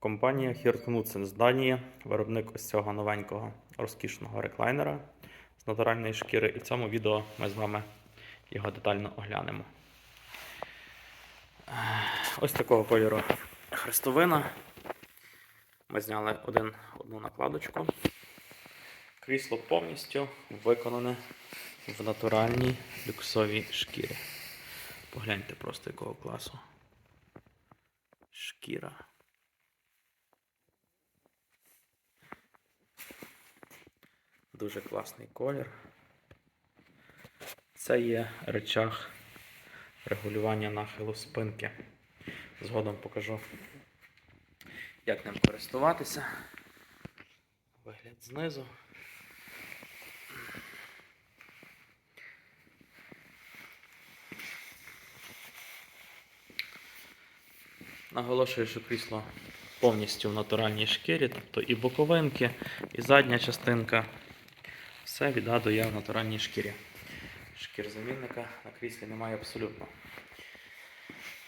Компанія Hirtnudsen з Данії, виробник ось цього новенького розкішного реклайнера з натуральної шкіри. І в цьому відео ми з вами його детально оглянемо. Ось такого кольору хрестовина. Ми зняли один, одну накладочку. Крісло повністю виконане в натуральній люксовій шкірі. Погляньте просто якого класу. Шкіра. Дуже класний колір. Це є речах регулювання нахилу спинки. Згодом покажу, як ним користуватися. Вигляд знизу. Наголошую, що крісло повністю в натуральній шкірі, тобто і боковинки, і задня частинка. Все від до Я в натуральній шкірі. Шкір замінника на кріслі немає абсолютно.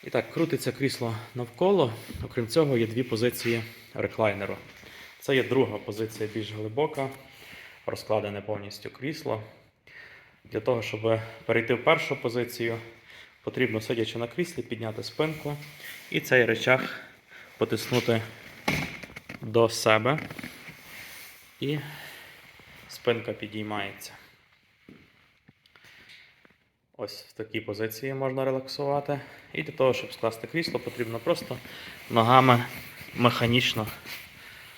І так, крутиться крісло навколо. Окрім цього, є дві позиції реклайнеру. Це є друга позиція більш глибока, розкладене повністю крісло. Для того, щоб перейти в першу позицію, потрібно, сидячи на кріслі, підняти спинку і цей речах потиснути до себе. І спинка підіймається. Ось в такій позиції можна релаксувати. І для того, щоб скласти крісло, потрібно просто ногами механічно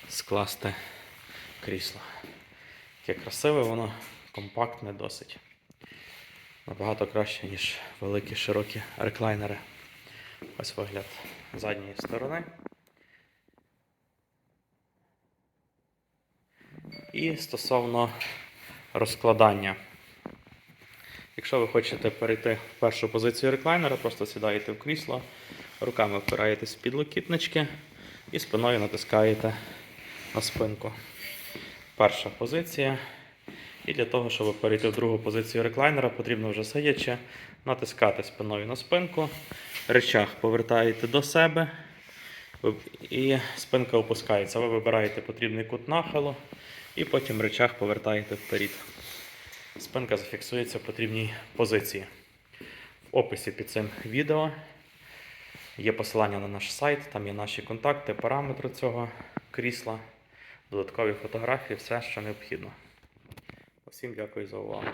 скласти крісло. Яке красиве, воно компактне досить. Набагато краще, ніж великі широкі реклайнери. Ось вигляд задньої сторони. І стосовно розкладання. Якщо ви хочете перейти в першу позицію реклайнера, просто сідаєте в крісло, руками впираєтесь в підлокітнички і спиною натискаєте на спинку. Перша позиція. І для того, щоб перейти в другу позицію реклайнера, потрібно вже сидячи натискати спиною на спинку, речах повертаєте до себе і спинка опускається. Ви вибираєте потрібний кут нахилу і потім речах повертаєте вперед. Спинка зафіксується в потрібній позиції. В описі під цим відео є посилання на наш сайт, там є наші контакти, параметри цього крісла, додаткові фотографії, все, що необхідно. Усім дякую за увагу.